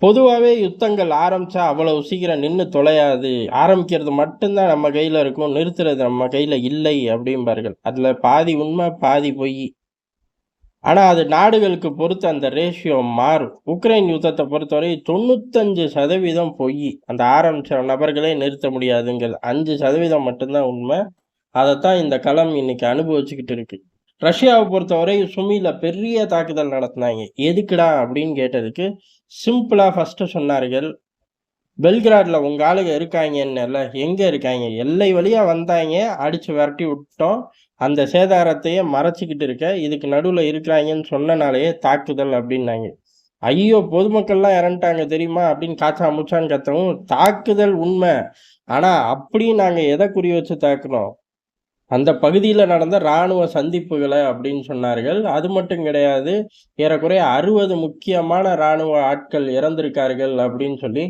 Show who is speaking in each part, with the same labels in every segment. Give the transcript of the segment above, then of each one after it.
Speaker 1: பொதுவாகவே யுத்தங்கள் ஆரம்பித்தா அவ்வளவு சீக்கிரம் நின்று தொலையாது. ஆரம்பிக்கிறது மட்டும்தான் நம்ம கையில் இருக்கும். நிறுத்துறது நம்ம கையில் இல்லை அப்படிம்பார்கள். அதில் பாதி உண்மை, பாதி பொய். ஆனால் அது நாடுகளுக்கு பொறுத்து அந்த ரேஷியோ மாறும். உக்ரைன் யுத்தத்தை பொறுத்தவரை 95% பொய். அந்த ஆரம்பித்த நபர்களே நிறுத்த முடியாதுங்கிறது. அஞ்சு சதவீதம் மட்டும்தான் உண்மை. அதைத்தான் இந்த களம் இன்னைக்கு அனுபவிச்சுக்கிட்டு இருக்கு. ரஷ்யாவை பொறுத்தவரை சுமியில் பெரிய தாக்குதல் நடத்தினாங்க எதுக்குடா அப்படின்னு கேட்டதுக்கு, சிம்பிளாக ஃபஸ்ட்டு சொன்னார்கள். பெல்கிராடில் உங்கள் ஆளுங்க இருக்காய்ங்கன்னேல்ல, எங்கே இருக்காங்க எல்லை வழியாக வந்தாங்க அடித்து விரட்டி விட்டோம். அந்த சேதாரத்தையே மறைச்சிக்கிட்டு இருக்க, இதுக்கு நடுவில் இருக்கிறாங்கன்னு சொன்னனாலேயே தாக்குதல் அப்படின்னாங்க ஐயோ! பொதுமக்கள்லாம் இறந்துட்டாங்க தெரியுமா? அப்படின்னு காச்சா முச்சான்னு கத்தவும், தாக்குதல் உண்மை. ஆனால் அப்படியும் நாங்கள் எதை குறி வச்சு தாக்குனோம்? அந்த பகுதியில் நடந்த ராணுவ சந்திப்புகளை அப்படின்னு சொன்னார்கள். அது மட்டும் கிடையாது. ஏறக்குறைய 60 முக்கியமான ராணுவ ஆட்கள் இறந்திருக்கார்கள் அப்படின்னு சொல்லி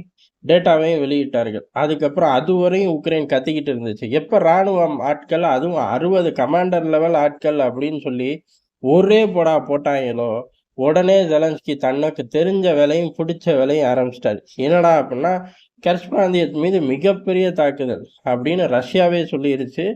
Speaker 1: டேட்டாவையும் வெளியிட்டார்கள். அதுக்கப்புறம் அதுவரையும் உக்ரைன் கத்திக்கிட்டு இருந்துச்சு. எப்போ ராணுவம் ஆட்கள் அதுவும் 60 கமாண்டர் லெவல் ஆட்கள் அப்படின்னு சொல்லி ஒரே போடா போட்டாங்களோ உடனே ஜெலன்ஸ்கி தனக்கு தெரிஞ்ச வேலையும், பிடிச்ச வேலையும் ஆரம்பிச்சிட்டாரு என்னடா அப்படின்னா, கெர்ச் மீது மிகப்பெரிய தாக்குதல் அப்படின்னு ரஷ்யாவே சொல்லிருச்சு.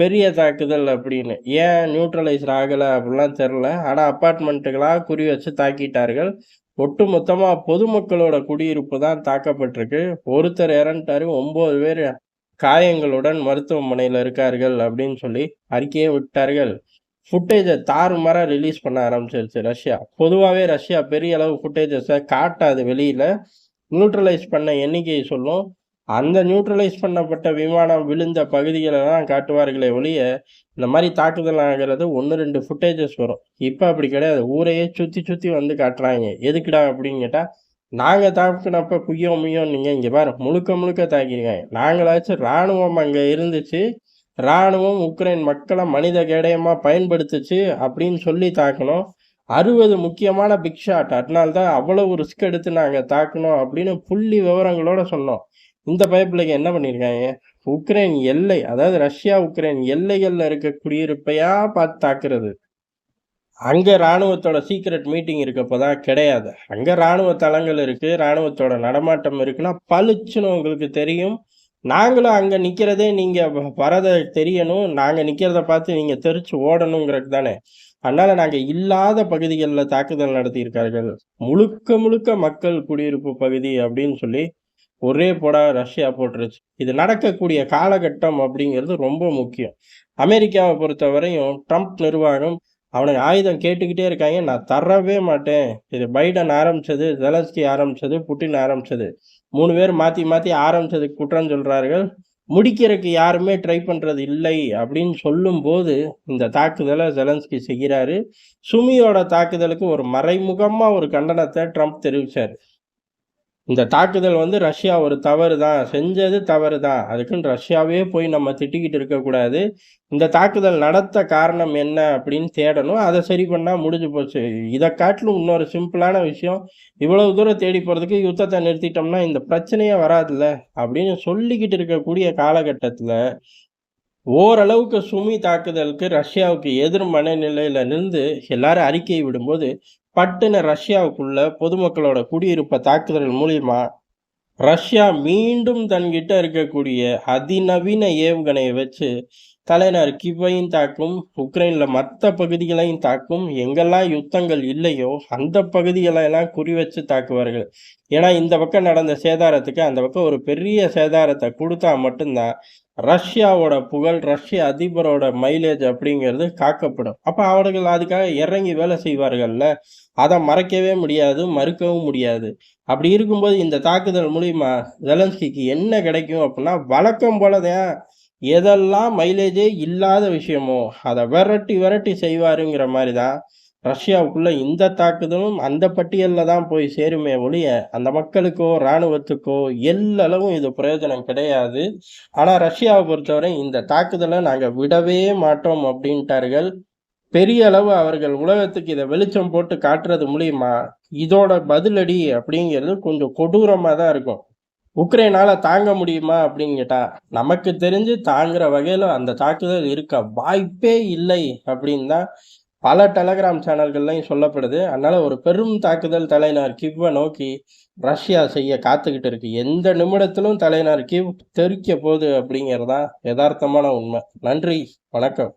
Speaker 1: பெரிய தாக்குதல் அப்படின்னு. ஏன் நியூட்ரலைஸ் ஆகலை அப்படிலாம் தெரில ஆனால் அப்பார்ட்மெண்ட்டுகளாக குறி வச்சு தாக்கிட்டார்கள். ஒட்டுமொத்தமா பொதுமக்களோட குடியிருப்பு தான் தாக்கப்பட்டிருக்கு. ஒருத்தர் இறந்துட்டாரு. ஒம்பது பேர் காயங்களுடன் மருத்துவமனையில் இருக்கார்கள் அப்படின்னு சொல்லி அறிக்கையே விட்டார்கள். ஃபுட்டேஜை தாறுமாறாக ரிலீஸ் பண்ண ஆரம்பிச்சிருச்சு ரஷ்யா. பொதுவாகவே ரஷ்யா பெரிய அளவு ஃபுட்டேஜஸை காட்டாது வெளியில் நியூட்ரலைஸ் பண்ண எண்ணிக்கையை சொல்லும். அந்த நியூட்ரலைஸ் பண்ணப்பட்ட விமானம் விழுந்த பகுதிகளை தான் காட்டுவார்களே ஒழிய, இந்த மாதிரி தாக்குதல் ஆகுறது 1, 2 ஃபுட்டேஜஸ் வரும். இப்போ அப்படி கிடையாது. ஊரையே சுற்றி சுற்றி வந்து காட்டுறாங்க எதுக்குடா அப்படின்னு கேட்டால் நாங்கள் தாக்குனப்ப குய்யோ நீங்கள் இங்கே பாரு முழுக்க முழுக்க தாக்கியிருக்காங்க நாங்களாச்சும் ராணுவம் அங்கே இருந்துச்சு. ராணுவம் உக்ரைன் மக்களை மனித கேடயமாக பயன்படுத்துச்சு அப்படின்னு சொல்லி தாக்கணும் அறுபது முக்கியமான பிக் ஷாட். அதனால்தான் தான் ரிஸ்க் எடுத்து நாங்கள் தாக்கணும் அப்படின்னு புள்ளி விவரங்களோட சொன்னோம். இந்த பைப்பில் என்ன பண்ணியிருக்காங்க உக்ரைன் எல்லை அதாவது ரஷ்யா, உக்ரைன் எல்லைகளில் இருக்க குடியிருப்பையா பார்த்து தாக்குறது. அங்கே ராணுவத்தோட சீக்ரெட் மீட்டிங் இருக்கப்போ தான் கிடையாது. அங்கே ராணுவ தளங்கள் இருக்குது ராணுவத்தோட நடமாட்டம் இருக்குன்னா பளிச்சுன்னு உங்களுக்கு தெரியும். நாங்களும் அங்கே நிற்கிறதே நீங்கள் வரதை தெரியணும். நாங்கள் நிற்கிறத பார்த்து நீங்கள் தெரிச்சு ஓடணுங்கிறதுக்கு தானே. அதனால் நாங்கள் இல்லாத பகுதிகளில் தாக்குதல் நடத்தியிருக்கார்கள். முழுக்க முழுக்க மக்கள் குடியிருப்பு பகுதி அப்படின்னு சொல்லி ஒரே போடா ரஷ்யா போட்டுருச்சு. இது நடக்கக்கூடிய காலகட்டம் அப்படிங்கிறது ரொம்ப முக்கியம். அமெரிக்காவை பொறுத்தவரையும் ட்ரம்ப் நிர்வாகம் அவனுக்கு ஆயுதம் கேட்டுக்கிட்டே இருக்காங்க நான் தரவே மாட்டேன். இது பைடன் ஆரம்பிச்சது, ஜெலன்ஸ்கி ஆரம்பிச்சது, புட்டின் ஆரம்பிச்சது. மூணு பேர் மாற்றி மாற்றி ஆரம்பிச்சது குற்றம் சொல்கிறார்கள் முடிக்கிறக்கு யாருமே ட்ரை பண்ணுறது இல்லை அப்படின்னு சொல்லும்போது, இந்த தாக்குதலை ஜெலன்ஸ்கி செய்கிறாரு. சுமியோட தாக்குதலுக்கு ஒரு மறைமுகமாக ஒரு கண்டனத்தை ட்ரம்ப் தெரிவித்தார் இந்த தாக்குதல் வந்து ரஷ்யா ஒரு தவறு தான். செஞ்சது தவறு தான். அதுக்குன்னு ரஷ்யாவே போய் நம்ம திட்டிக்கிட்டு இருக்கக்கூடாது. இந்த தாக்குதல் நடத்த காரணம் என்ன அப்படின்னு தேடணும். அதை சரி பண்ணால் முடிஞ்சு போச்சு. இதை காட்டிலும் இன்னொரு சிம்பிளான விஷயம், இவ்வளவு தூரம் தேடி போகிறதுக்கு யுத்தத்தை நிறுத்திட்டோம்னா இந்த பிரச்சனையே வராதுல்ல அப்படின்னு சொல்லிக்கிட்டு இருக்கக்கூடிய காலகட்டத்தில் ஓரளவுக்கு சுமி தாக்குதலுக்கு ரஷ்யாவுக்கு எதிர் மனநிலையில நின்று எல்லாரும் அறிக்கை விடும்போது, பட்டுன ரஷ்யாவுக்குள்ள பொதுமக்களோட குடியிருப்ப தாக்குதல் மூலியமா, ரஷ்யா மீண்டும் தன்கிட்ட இருக்கக்கூடிய அதிநவீன ஏவுகணையை வச்சு தலைநகர் கிவையும் தாக்கும். உக்ரைன்ல மற்ற பகுதிகளையும் தாக்கும். எங்கெல்லாம் யுத்தங்கள் இல்லையோ அந்த பகுதிகளெல்லாம் குறி வச்சு தாக்குவார்கள். ஏன்னா இந்த பக்கம் நடந்த சேதாரத்துக்கு அந்த பக்கம் ஒரு பெரிய சேதாரத்தை கொடுத்தா மட்டும்தான் ரஷ்யாவோட புகழ், ரஷ்ய அதிபரோட மைலேஜ் அப்படிங்கிறது காக்கப்படும். அப்போ அவர்கள் அதுக்காக இறங்கி வேலை செய்வார்கள்ல. அதை மறைக்கவே முடியாது, மறுக்கவும் முடியாது. அப்படி இருக்கும்போது இந்த தாக்குதல் மூலிமா ஜெலன்ஸ்கிக்கு என்ன கிடைக்கும் அப்படின்னா, வழக்கம் போல தான் எதெல்லாம் மைலேஜே இல்லாத விஷயமோ, அதை விரட்டி விரட்டி செய்வாருங்கிற மாதிரி தான் ரஷ்யாவுக்குள்ள இந்த தாக்குதலும் அந்த பட்டியலில் தான் போய் சேருமே ஒழிய, அந்த மக்களுக்கோ, ராணுவத்துக்கோ எல்லளவும் இது பிரயோஜனம் கிடையாது. ஆனால் ரஷ்யாவை பொறுத்தவரை இந்த தாக்குதலை நாங்கள் விடவே மாட்டோம் அப்படின்ட்டார்கள். பெரிய அளவு அவர்கள் உலகத்துக்கு இதை வெளிச்சம் போட்டு காட்டுறது மூலியமா, இதோட பதிலடி அப்படிங்கிறது கொஞ்சம் கொடூரமாக தான் இருக்கும். உக்ரைனால தாங்க முடியுமா அப்படின்னு கேட்டா, நமக்கு தெரிஞ்சு தாங்குற வகையில் அந்த தாக்குதல் இருக்க வாய்ப்பே இல்லை அப்படின்னு தான் பல டெலகிராம் சேனல்கள்லையும் சொல்லப்படுது. அதனால் ஒரு பெரும் தாக்குதல் தலைநகர் கிவ்வை நோக்கி ரஷ்யா செய்ய காத்துக்கிட்டு இருக்கு. எந்த நிமிடத்திலும் தலைநகர் கிவ் தெறிக்க போகுது அப்படிங்கிறதான் யதார்த்தமான உண்மை. நன்றி. வணக்கம்.